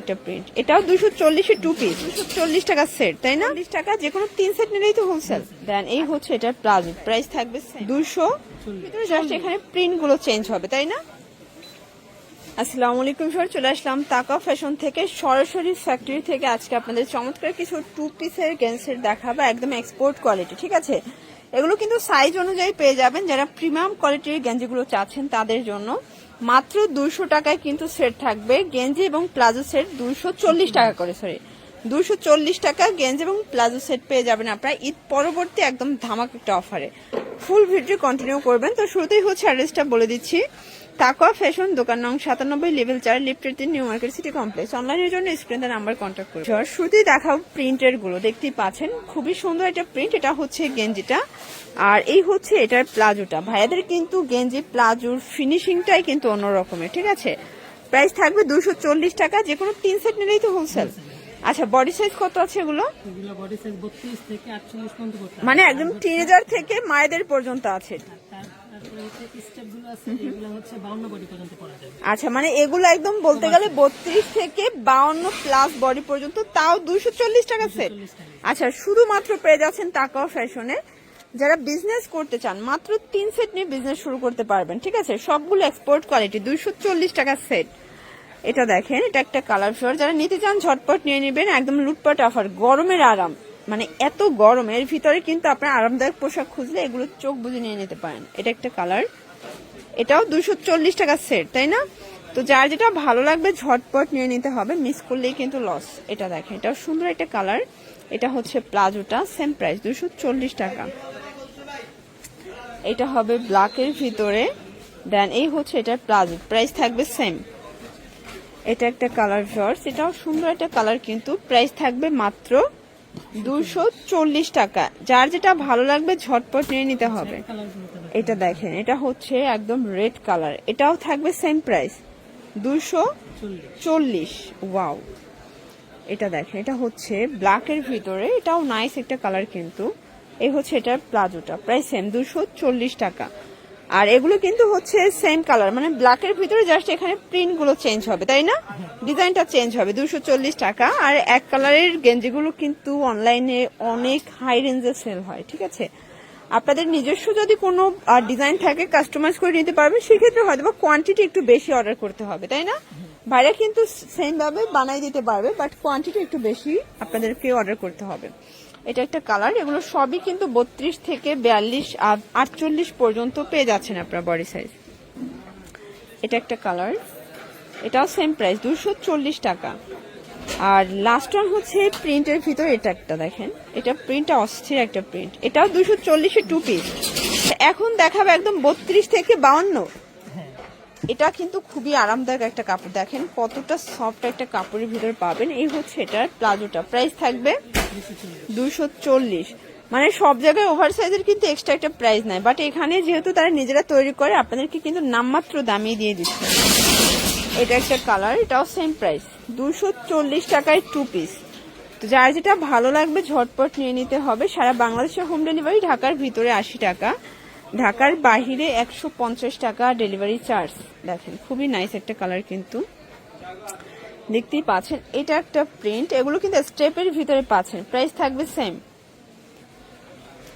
একটা প্রিন্ট এটাও দুশো চল্লিশে টু পিস দুশো চল্লিশ টাকা সেট তাই না? চল্লিশ টাকা যে কোনো তিন সেট নিলেই তো হোলসেল দেন এই হচ্ছে এটার প্লাজো প্রাইস থাকবে দুশো জাস্ট এখানে প্রিন্টগুলো চেঞ্জ হবে তাই না? আসসালামু আলাইকুম স্যার চলে আসলাম তাকা ফ্যাশন থেকে। সরাসরি ফ্যাক্টরি থেকে আজকে আপনাদের চমৎকার কিছু টু পিসের গেন্সের দেখাবো একদম এক্সপোর্ট কোয়ালিটি ঠিক আছে? এগুলো কিন্তু সাইজ অনুযায়ী পেয়ে যাবেন যারা প্রিমিয়াম কোয়ালিটির গেঞ্জিগুলো চাচ্ছেন তাদের জন্য। মাত্র দুইশো টাকায় কিন্তু সেট থাকবে গেঞ্জি এবং প্লাজো সেট দুইশো চল্লিশ টাকা করে সরি দুশো চল্লিশ টাকা গেঞ্জ এবং প্লাজো সেট পেয়ে যাবেন আপনারা ঈদ পরবর্তী একদম ধামাক একটা অফারে ফুল ভিডিও কন্টিনিউ করবেন। তো শুরুতেই হচ্ছে অ্যাড্রেসটা বলে দিচ্ছি। তাকওয়া ফ্যাশন দোকান নং সাতানব্বই লেভেল চার লিফটের তিন নিউ মার্কেট সিটি কমপ্লেক্স। অনলাইনের জন্য স্ক্রিনের নাম্বার কন্ট্যাক্ট করুন। সর, শুরুতেই দেখাও প্রিন্টেরগুলো দেখতেই পাচ্ছেন। খুবই সুন্দর একটা প্রিন্ট এটা হচ্ছে গেঞ্জিটা। আর এই হচ্ছে এটার প্লাজোটা। ভাইয়াদের কিন্তু গেঞ্জি প্লাজোর ফিনিশিংটাই কিন্তু অন্য রকমের ঠিক আছে? প্রাইস থাকবে দুশো চল্লিশ টাকা যে কোনো তিন সেট নিলেই তো হোলসেল আচ্ছা বডি সাইজ কত আছে এগুলো? এগুলো বডি সাইজ বত্রিশ থেকে আটচল্লিশ পর্যন্ত মানে একদম টিনেজার থেকে মায়েদের পর্যন্ত আছে। আচ্ছা মানে এগুলো একদম বলতে গেলে বত্রিশ থেকে বাউন্ন প্লাস বডি পর্যন্ত তাও দুশো চল্লিশ টাকা সেট আচ্ছা শুধুমাত্র পেয়ে যাচ্ছেন তাকাও ফ্যাশনে যারা বিজনেস করতে চান মাত্র তিন সেট নিয়ে বিজনেস শুরু করতে পারবেন ঠিক আছে? সবগুলো এক্সপোর্ট কোয়ালিটি দুইশো চল্লিশ টাকা সেট এটা দেখেন এটা একটা কালার ফ্লোর যারা নিতে চান ঝটপট নিয়ে নেবেন একদম লুটপাট অফার গরমের আরাম। মানে এত গরম, এর ভিতরে কিন্তু আপনার আরামদায়ক পোশাক খুঁজলে এগুলো চোখ বুঝে নিয়ে নিতে পারেন। এটা একটা কালার এটাও দুশো চল্লিশ টাকা সেট তাই না? তো যার যেটা ভালো লাগবে ঝটপট নিয়ে নিতে হবে মিস করলেই কিন্তু লস এটা দেখেন, এটাও সুন্দর একটা কালার এটা হচ্ছে প্লাজোটা সেম প্রাইস দুশো চল্লিশ টাকা। এটা হবে ব্ল্যাকের ভিতরে। দেন এই হচ্ছে এটার প্লাজো প্রাইস থাকবে সেম এটা একটা কালার শর্টস এটাও সুন্দর একটা কালার কিন্তু প্রাইস থাকবে মাত্র দুশো চল্লিশ টাকা। যার যেটা ভালো লাগবে ঝটপট নিয়ে নিতে হবে। এটা দেখেন, এটা হচ্ছে একদম রেড কালার এটাও থাকবে সেম প্রাইস দুশো চল্লিশ। ওয়াও এটা দেখেন, এটা হচ্ছে ব্ল্যাকের ভিতরে। এটাও নাইস একটা কালার কিন্তু। এই হচ্ছে এটার প্লাজোটা। প্রায় সেম দুশো চল্লিশ টাকা। আর এগুলো কিন্তু হচ্ছে সেম কালার মানে ব্ল্যাকের ভিতরে জাস্ট এখানে প্রিন্টগুলো চেঞ্জ হবে, তাই না? ডিজাইনটা চেঞ্জ হবে দুশো চল্লিশ টাকা। আর এক কালারের গেঞ্জিগুলো কিন্তু অনলাইনে অনেক হাই রেঞ্জে সেল হয়, ঠিক আছে? আপনাদের নিজস্ব যদি কোনো ডিজাইন থাকে কাস্টমাইজ করে নিতে পারবেন, সেক্ষেত্রে হয়তো বা কোয়ান্টিটি একটু বেশি অর্ডার করতে হবে, তাই না? বাইরে কিন্তু সেম ভাবে বানাই দিতে পারবে বাট কোয়ান্টিটি একটু বেশি আপনাদেরকে অর্ডার করতে হবে। এটা একটা কালার, এগুলো সবই কিন্তু বত্রিশ থেকে বিয়াল্লিশ আটচল্লিশ পর্যন্ত পেয়ে যাচ্ছেন আপনার বডি সাইজ এটা একটা কালার, এটাও সেম প্রাইস দুশো চল্লিশ টাকা। আর লাস্ট ওয়ান হচ্ছে প্রিন্টের ভিতর এটা একটা দেখেন, এটা প্রিন্টটা অস্থির একটা প্রিন্ট এটাও দুশো চল্লিশে টু পিস এখন দেখাবে একদম বত্রিশ থেকে বাউন্ন। এটা কিন্তু খুবই আরামদায়ক একটা কাপড়। দেখেন কতটা সফট একটা কাপড়ের ভিতর পাবেন। এই হচ্ছে এটার প্লাজোটা। প্রাইস থাকবে দুশো চল্লিশ। মানে সব জায়গায় ওভার সাইজের কিন্তু এক্সট্রা একটা প্রাইস নাই। বাট এখানে যেহেতু তারা নিজেরা তৈরি করে, আপনাদেরকে কিন্তু নামমাত্র দামিয়ে দিয়ে দিচ্ছে। এটা একটা কালার এটাও সেম প্রাইস দুশো চল্লিশ টাকায় টু পিস তো যার যেটা ভালো লাগবে ঝটপট নিয়ে নিতে হবে। সারা বাংলাদেশের হোম ডেলিভারি ঢাকার ভিতরে আশি টাকা। ঢাকার বাহিরে একশো পঞ্চাশ টাকা ডেলিভারি চার্জ। দেখেন, খুবই নাইস একটা কালার কিন্তু। দেখতেই পাচ্ছেন, এটা একটা প্রিন্ট এগুলো কিন্তু স্টেপের ভিতরে পাচ্ছেন প্রাইস থাকবে সেম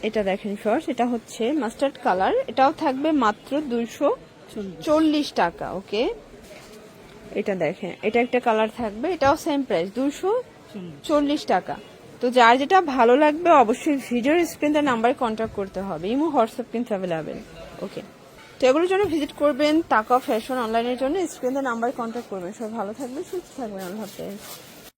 এটা দেখেন ফার্স্ট এটা হচ্ছে মাস্টার্ড কালার এটাও থাকবে মাত্র দুইশো চল্লিশ টাকা ওকে এটা দেখেন, এটা একটা কালার থাকবে, এটাও সেম প্রাইস দুশো চল্লিশ টাকা। তো যার যেটা ভালো লাগবে অবশ্যই ভিডিওর স্ক্রিন তার নাম্বারে কন্ট্যাক্ট করতে হবে। ইমো হোয়াটসঅ্যাপ কিন্তু অ্যাভেলেবেল ওকে তো এগুলোর জন্য ভিজিট করবেন তাকা ফ্যাশন অনলাইনের জন্য স্ক্রিন তার নাম্বারে কন্ট্যাক্ট করবেন। সবাই ভালো থাকবে সুস্থ থাকবেন, আল্লাহ হাফেজ।